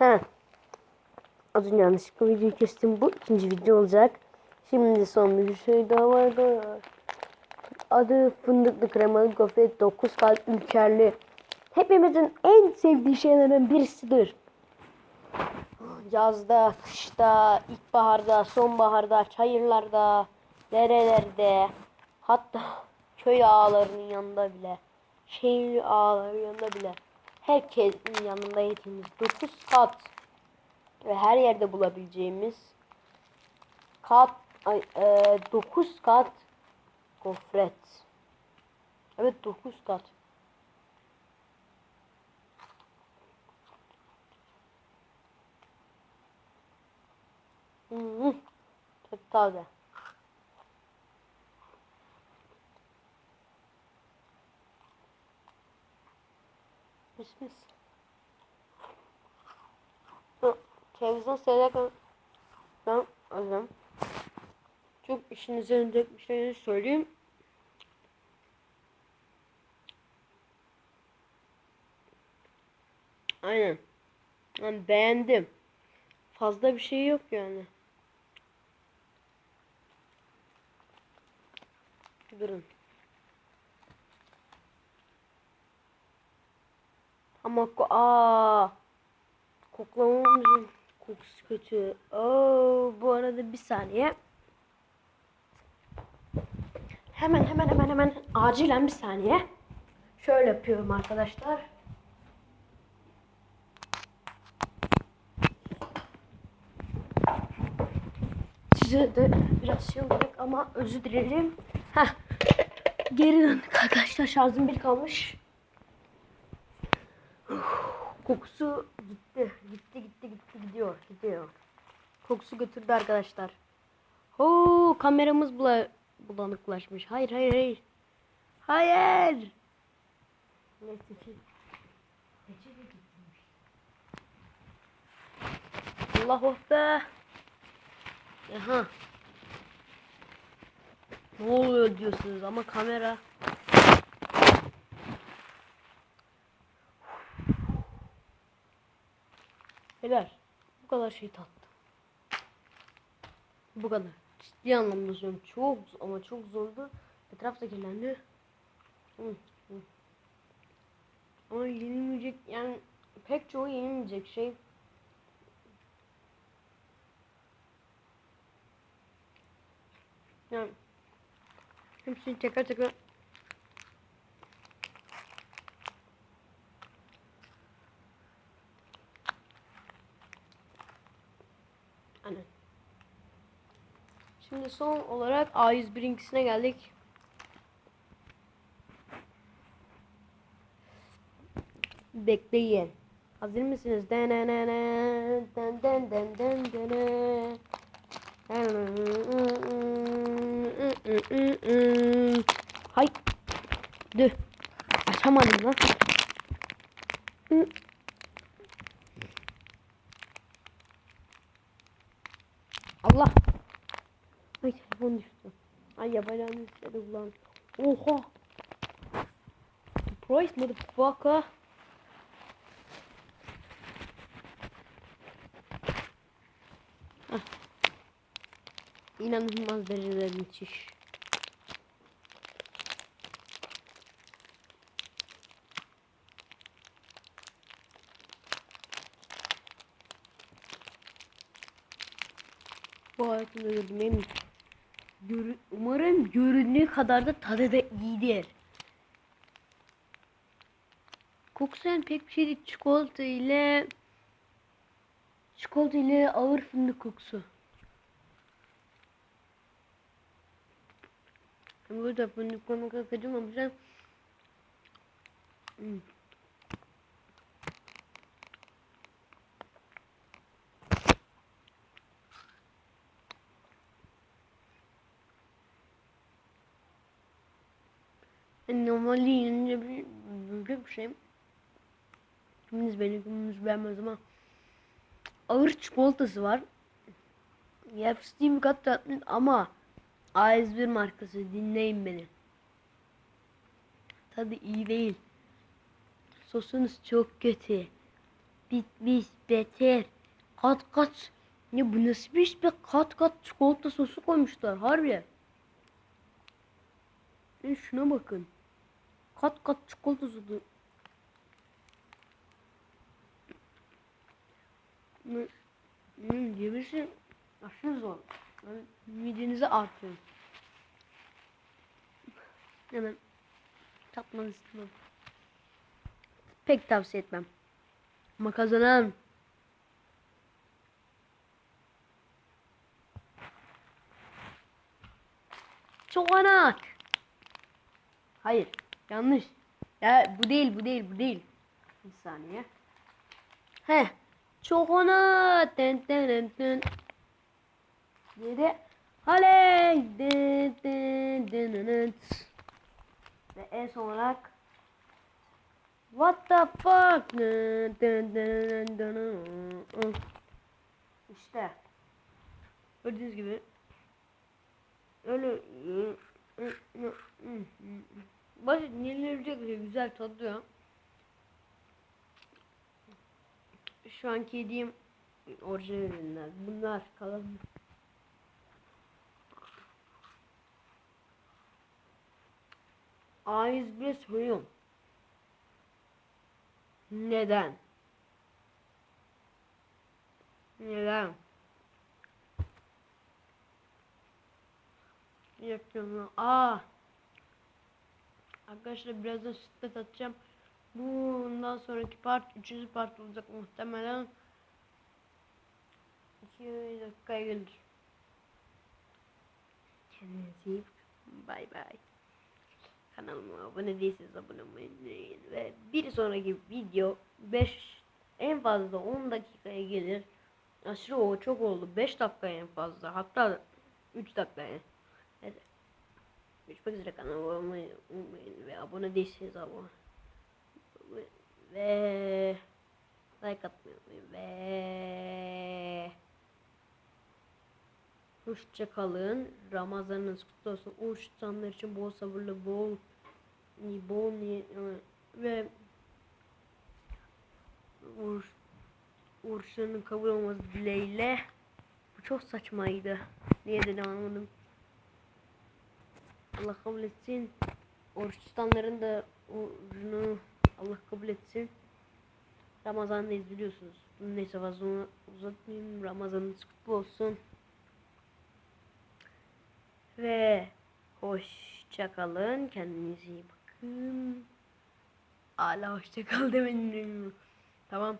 He. Az önce yanlışlıkla videoyu kestim. Bu ikinci video olacak. Şimdi son bir şey daha vardı. Adı fındıklı kremalı gofret 9 kalp ülkerli. Hepimizin en sevdiği şeylerden birisidir. Yazda, kışta, ilkbaharda, sonbaharda, çayırlarda, derelerde, hatta köy ağalarının yanında bile, şehir ağalarının yanında bile herkesin yanında yediğimiz 9 kat ve her yerde bulabileceğimiz kat ay, e, 9 kat gofret. Evet 9 kat. Hmm, çok taze. Mis mis. Televizyon seyrederken ben özüm. Çok işin üzerinde bir şey söyleyeyim. Aynen. Ben beğendim. Fazla bir şey yok yani. Durun. Ama ko aa koklamamızın kokusu kötü. Oo, bu arada bir saniye. Hemen hemen hemen hemen acilen bir saniye. Şöyle yapıyorum arkadaşlar. Size de biraz şey olacak ama özür dilerim. Heh. Geri döndük arkadaşlar. Şarjım bir kalmış. Kokusu gitti. Gitti gitti gitti gidiyor. Gidiyor. Kokusu götürdü arkadaşlar. Oo kameramız bula bulanıklaşmış. Hayır hayır hayır. Hayır. Neyse ki. Allah oh be. Aha. Ne oluyor diyorsunuz ama kamera. Beyler bu kadar şey tattım. Bu kadar. Ciddi anlamda söylüyorum. Çok ama çok zordu. Etraf da. Hı, hı. Ama yenilmeyecek yani pek çoğu yenilmeyecek şey. Yani hepsini tekrar tekrar Aynen. Şimdi son olarak A101'inkisine geldik. Bekleyin. Hazır mısınız? Denenene, den den den den dene. Hay. Dur. Ay yabancı istedi ulan. Oha. Surprise motherfucker. Hah. İnanılmaz derecede müthiş. Bu hayatımda gördüğüm en görü- umarım göründüğü kadar da tadı da iyidir. Kokusu yani pek bir şey değil. Çikolata ile çikolata ile ağır fındık kokusu. Burada fındık konumu kakacım ama sen Hmm. Yani normalde yenince bir büyük bir şey. Kiminiz beni kiminiz beğenmez ama ağır çikolatası var. Yer fıstığı bir kat tatlı ama A101 markası dinleyin beni. Tadı iyi değil. Sosunuz çok kötü. bitmiş beter. Kat kat. Ya bu nasıl bir iş be? Kat kat çikolata sosu koymuşlar harbi. Ya şuna bakın. Kat kat çikolata sosu. Hmm, yemesi aşırı zor. Yani midenize artıyor. Hemen tatmanızı istemem. Pek tavsiye etmem. Ama kazanan Çoğanak. Hayır. Yanlış. Ya bu değil bu değil bu değil. Bir saniye. He. Çoğanak. Ten ten ten. Yedi. Haley. Den den den den. Ve en son olarak What the fuck? İşte. Gördüğünüz gibi. Öyle basit yenilebilecek bir şey güzel tadıyor. Şu anki yediğim orijinal ürünler. Bunlar kalan. A101 soruyorum. Neden? Neden? Yapıyorum. Aa. Arkadaşlar birazdan sütlet atacağım. Bundan sonraki part 3. part olacak muhtemelen. 2 dakikaya gelir. Kendinize iyi bakın. Bay bay. Kanalıma abone değilseniz abone olmayı unutmayın. Ve bir sonraki video 5 en fazla 10 dakikaya gelir. Aşırı o çok oldu. 5 dakika en fazla. Hatta 3 dakikaya. Evet. Görüşmek üzere kanalıma abone olmayı unutmayın. Ve abone değilseniz abone. Ve- like atmayı. Ve Hoşça kalın. Ramazanınız kutlu olsun. Oruç tutanlar için bol sabırlı, bol bol niyet ve oruç, oruçlarının kabul olması dileğiyle. Bu çok saçmaydı. Niye dedim anlamadım. Allah kabul etsin. Oruç tutanların da orucunu Allah kabul etsin. Ramazan'dayız biliyorsunuz. Neyse fazla uzatmayayım. Ramazanınız kutlu olsun. Ve hoşça kalın. Kendinize iyi bakın. Hala hoşça kal demedim. Tamam.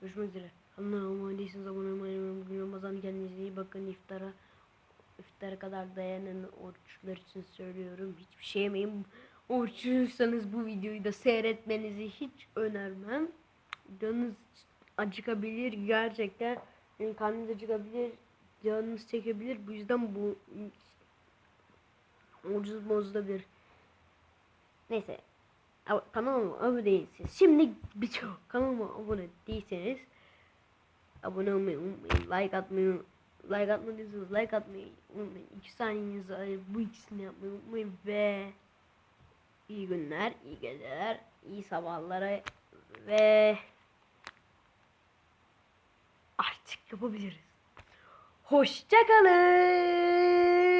Görüşmek üzere. Kanalıma abone değilseniz abone olmayı Ramazan kendinize iyi bakın. İftara iftara kadar dayanan oruçlar için söylüyorum. Hiçbir şey yemeyin. Oruçluysanız bu videoyu da seyretmenizi hiç önermem. Canınız acıkabilir gerçekten. Yani karnınız acıkabilir. Canınız çekebilir. Bu yüzden bu ucuz bozulabilir. Neyse. Kanalıma abone değilseniz. Şimdi birçok kanalıma abone değilseniz abone olmayı unutmayın. Like atmayı like atmadıysanız like atmayı unutmayın. İki saniyenizi ayırıp bu ikisini yapmayı unutmayın ve iyi günler, iyi geceler, iyi sabahlara ve artık yapabiliriz. Hoşçakalın.